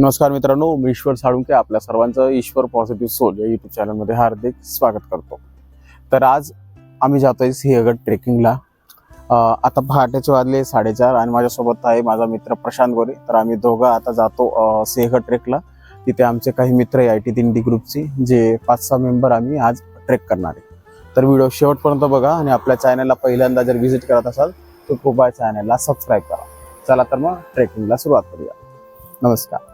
नमस्कार मित्रांनो मी ईश्वर साळुंके आपल्या सर्वांचं ईश्वर पॉझिटिव्ह सोल या युट्यूब चॅनलमध्ये हार्दिक स्वागत करतो. तर आज आम्ही जातो आहे सिंहगड ट्रेकिंगला आता पहाटेचे वाजले साडेचार आणि माझ्यासोबत आहे माझा मित्र प्रशांत गोरे. तर आम्ही दोघं आता जातो सिंहगड ट्रेकला तिथे आमचे काही मित्र आहे आय टी दिंडी ग्रुपचे जे पाच सहा मेंबर आम्ही आज ट्रेक करणार आहे. तर व्हिडिओ शेवटपर्यंत बघा आणि आपल्या चॅनलला पहिल्यांदा जर व्हिजिट करत असाल तर कृपया चॅनलला सबस्क्राईब करा. चला तर मग ट्रेकिंगला सुरुवात करूया. नमस्कार.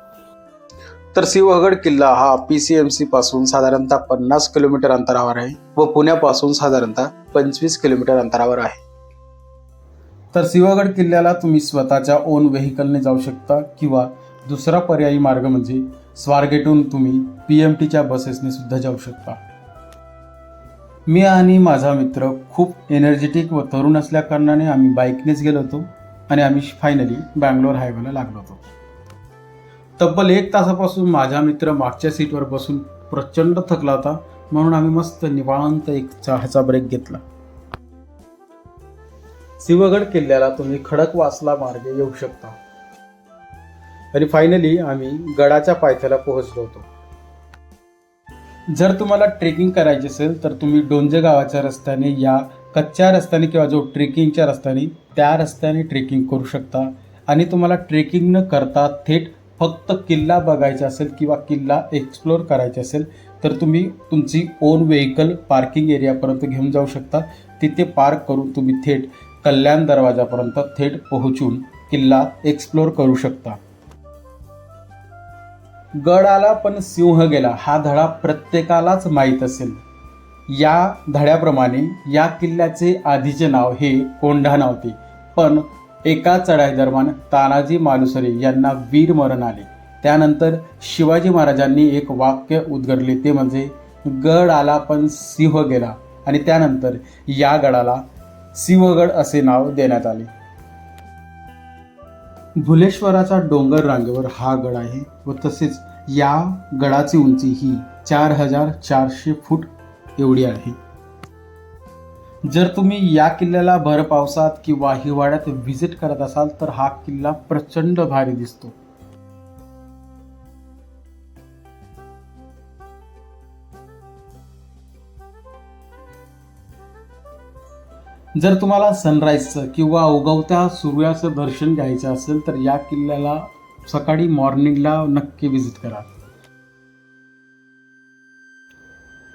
तर सिंहगड किल्ला हा पी सी एमपासून साधारणतः पन्नास किलोमीटर अंतरावर आहे व पुण्यापासून साधारणतः पंचवीस किलोमीटर अंतरावर आहे. तर सिंहगड किल्ल्याला तुम्ही स्वतःच्या ओन व्हेकलने जाऊ शकता किंवा दुसरा पर्यायी मार्ग म्हणजे स्वारगेटहून तुम्ही पी एम टीच्या बसेसने सुद्धा जाऊ शकता. मी आणि माझा मित्र खूप एनर्जेटिक व तरुण असल्या कारणाने आम्ही बाईकनेच गेलो होतो आणि आम्ही फायनली बँगलोर हायवेला लागलो होतो. तब्बल एक तासापासून माझा मित्र मागच्या सीटवर बसून प्रचंड थकला होता म्हणून आम्ही मस्त निवांत एक चहाचा ब्रेक घेतला. सिंहगड किल्ल्याला तुम्ही खडकवासला मार्गे येऊ शकता. आणि फायनली आम्ही गडाच्या पायथ्याला पोहोचलो होतो. जर तुम्हाला ट्रेकिंग करायची असेल तर तुम्ही डोंजे गावाच्या रस्त्याने या कच्च्या रस्त्याने किंवा जो ट्रेकिंगच्या रस्त्याने त्या रस्त्याने ट्रेकिंग करू शकता. आणि तुम्हाला ट्रेकिंग न करता थेट फक्त किल्ला बघायचा असेल किंवा किल्ला एक्सप्लोर करायचा असेल तर तुम्ही तुमची ओन व्हेकल पार्किंग एरियापर्यंत घेऊन जाऊ शकता. तिथे पार्क करून तुम्ही थेट कल्याण दरवाजापर्यंत थेट पोहोचून किल्ला एक्सप्लोर करू शकता. गड आला पण सिंह गेला हा धडा प्रत्येकालाच माहीत असेल. या धड्याप्रमाणे या किल्ल्याचे आधीचे नाव हे कोंढा नव्हते पण एका चढाई दरम्यान तानाजी मालुसरे यांना वीर मरण आले. त्यानंतर शिवाजी महाराजांनी एक वाक्य उद्गरले ते म्हणजे गड आला पण सिंह गेला. आणि त्यानंतर या गडाला सिंहगड असे नाव देण्यात आले. भुलेश्वराचा डोंगर रांगेवर हा गड आहे व तसेच या गडाची उंची ही चार हजार चारशे फूट एवढी आहे. जर तुम्ही या किल्ल्याला भर पावसात किंवा हिवाळ्यात व्हिजिट करत असाल तर हा किल्ला प्रचंड भारी दिसतो. जर तुम्हाला सनराईजचं किंवा उगवत्या सूर्याचं दर्शन घ्यायचं असेल तर या किल्ल्याला सकाळी मॉर्निंगला नक्की व्हिजिट करा.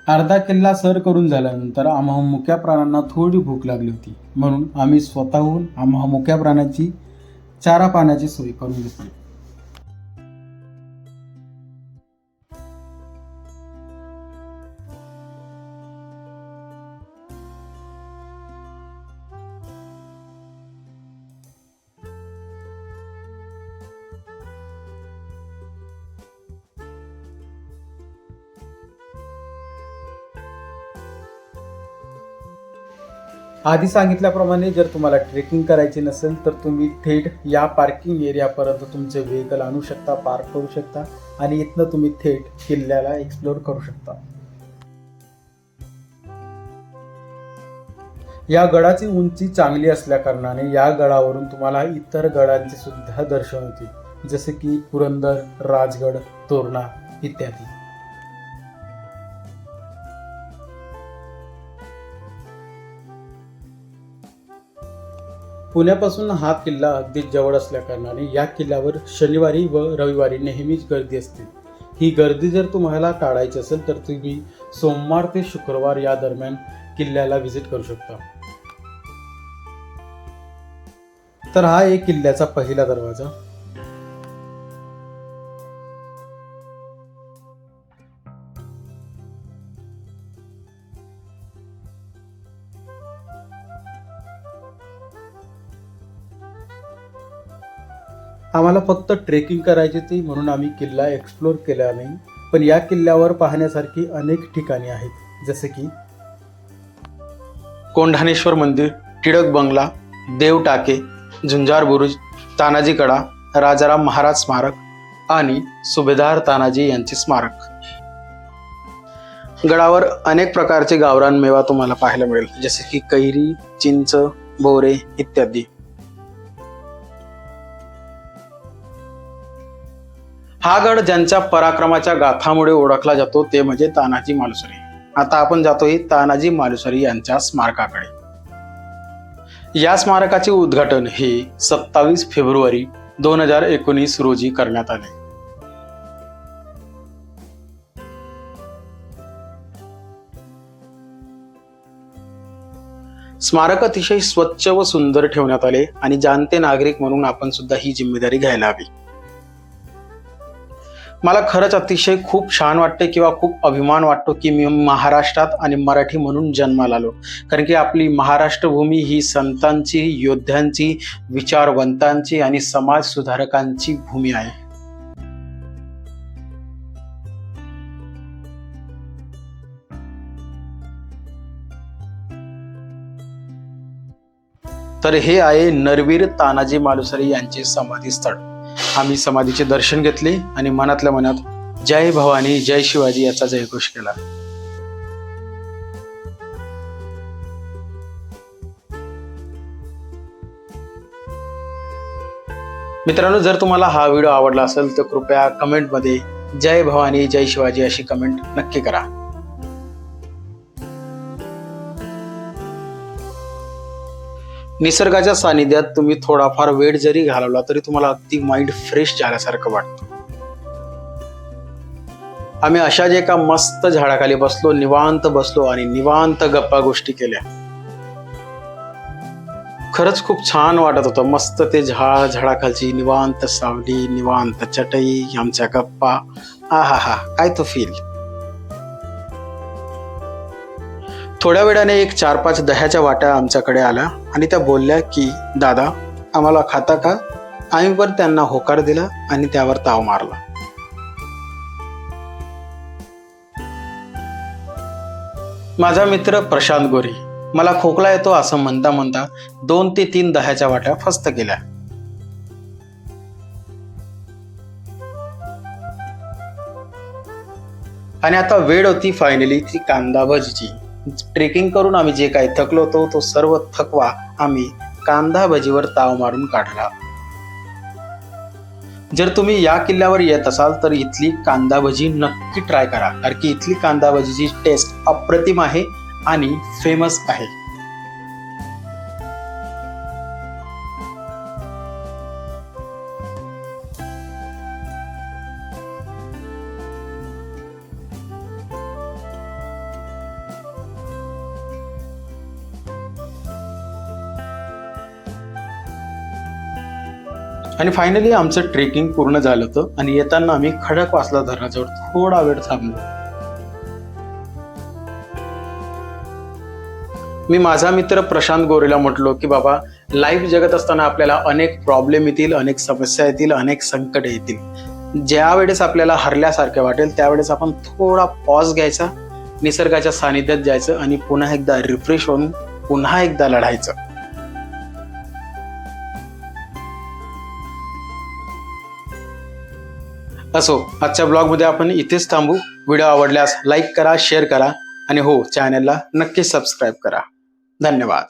अर्धा किल्ला सर करून झाल्यानंतर आम्हा मुक्या प्राण्यांना थोडी भूक लागली होती. म्हणून आम्ही स्वतःहून आम्हा मुक्या प्राण्याची चारा पाण्याची सोय करून घेतली. आधी सांगितल्याप्रमाणे जर तुम्हाला ट्रेकिंग करायची नसेल तर तुम्ही थेट या पार्किंग एरियापर्यंत तुमचे व्हेकल आणू शकता पार्क करू शकता आणि इथनं तुम्ही थेट किल्ल्याला एक्सप्लोर करू शकता. या गडाची उंची चांगली असल्याकारणाने या गडावरून तुम्हाला इतर गडांचे सुद्धा दर्शन होते जसे की पुरंदर राजगड तोरणा इत्यादी. पुण्यापासून हा किल्ला अगदी जवळ असल्याकारणाने या किल्ल्यावर शनिवारी व रविवारी नेहमीच गर्दी असते. ही गर्दी जर तुम्हाला टाळायची असेल तर तुम्ही सोमवार ते शुक्रवार या दरम्यान किल्ल्याला व्हिजिट करू शकता. तर हा एक किल्ल्याचा पहिला दरवाजा. आम्हाला फक्त ट्रेकिंग करायची होती म्हणून आम्ही किल्ला एक्सप्लोर केला नाही पण या किल्ल्यावर पाहण्यासारखी अनेक ठिकाणे आहेत जसे की कोंढाणेश्वर मंदिर टिळक बंगला देव टाके झुंजार बुरुज तानाजी कडा राजाराम महाराज स्मारक आणि सुभेदार तानाजी यांचे स्मारक. गडावर अनेक प्रकारचे गावरान मेवा तुम्हाला पाहायला मिळेल जसे की कैरी चिंच बोरे इत्यादी. हा गड ज्यांच्या पराक्रमाच्या गाथामुळे ओळखला जातो ते म्हणजे तानाजी मालुसरे. आता आपण जातोय तानाजी मालुसरे यांच्या स्मारकाकडे. या स्मारकाचे उद्घाटन हे सत्तावीस फेब्रुवारी दोन हजार एकोणीस रोजी करण्यात आले. स्मारक अतिशय स्वच्छ व सुंदर ठेवण्यात आले आणि जाणते नागरिक म्हणून आपण सुद्धा ही जिम्मेदारी घ्यायला हवी. मला खरंच अतिशय खूप छान वाटते किंवा खूप अभिमान वाटतो की मी महाराष्ट्रात आणि मराठी म्हणून जन्माला आलो. कारण की आपली महाराष्ट्रभूमी ही संतांची योद्ध्यांची विचारवंतांची आणि समाज सुधारकांची भूमी आहे. तर हे आहे नरवीर तानाजी मालुसरे यांचे समाधी स्थळ. आम्ही समाधीचे दर्शन घेतले आणि मनातल्या मनात जय भवानी जय शिवाजी याचा जयघोष केला. मित्रांनो जर तुम्हाला हा व्हिडिओ आवडला असेल तर कृपया कमेंटमध्ये जय भवानी जय शिवाजी अशी कमेंट नक्की करा. निसर्गाच्या सानिध्यात तुम्ही थोडाफार वेळ जरी घालवला तरी तुम्हाला अगदी माइंड फ्रेश झाल्यासारखं वाटतं. आम्ही अशाच एका मस्त झाडाखाली बसलो निवांत बसलो आणि निवांत गप्पा गोष्टी केल्या. खरंच खूप छान वाटत होतं. मस्त ते झाड झाडाखालची निवांत सावली निवांत चटई आमच्या गप्पा. हा हा हा काय तो फील थोड्या वेळाने एक चार पाच दह्याच्या वाट्या आमच्याकडे आल्या आणि त्या बोलल्या की दादा आम्हाला खाता का? आम्ही पण त्यांना होकार दिला आणि त्यावर ताव मारला. माझा मित्र प्रशांत गोरी मला खोकला येतो असं म्हणता म्हणता दोन ते तीन दह्याच्या वाट्या फस्त केल्या आणि आता वेळ होती फायनली ती कांदा भजीची. ट्रेकिंग करून आम्ही जे काही थकलो होतो तो सर्व थकवा आम्ही कांदा भजीवर ताव मारून काढला. जर तुम्ही या किल्ल्यावर येत असाल तर इथली कांदा भजी नक्की ट्राय करा कारण की इथली कांदा भजीची टेस्ट अप्रतिम आहे आणि फेमस आहे. आणि फायनली आमचं ट्रेकिंग पूर्ण झालं होतं. आणि येताना आम्ही खडकवासला धरणाजवळ थोडा वेळ थांबलो. मी माझा मित्र प्रशांत गोरेला म्हटलो की बाबा लाईफ जगत असताना आपल्याला अनेक प्रॉब्लेम येतील अनेक समस्या येतील अनेक संकट येतील. ज्या वेळेस आपल्याला हरल्यासारखे वाटेल त्यावेळेस आपण थोडा पॉज घ्यायचा निसर्गाच्या सानिध्यात जायचं आणि पुन्हा एकदा रिफ्रेश होऊन पुन्हा एकदा लढायचं. असो आजच्या ब्लॉगमध्ये आपण इथेच थांबू. व्हिडिओ आवडल्यास लाईक करा शेअर करा आणि हो चॅनलला नक्की सबस्क्राईब करा. धन्यवाद.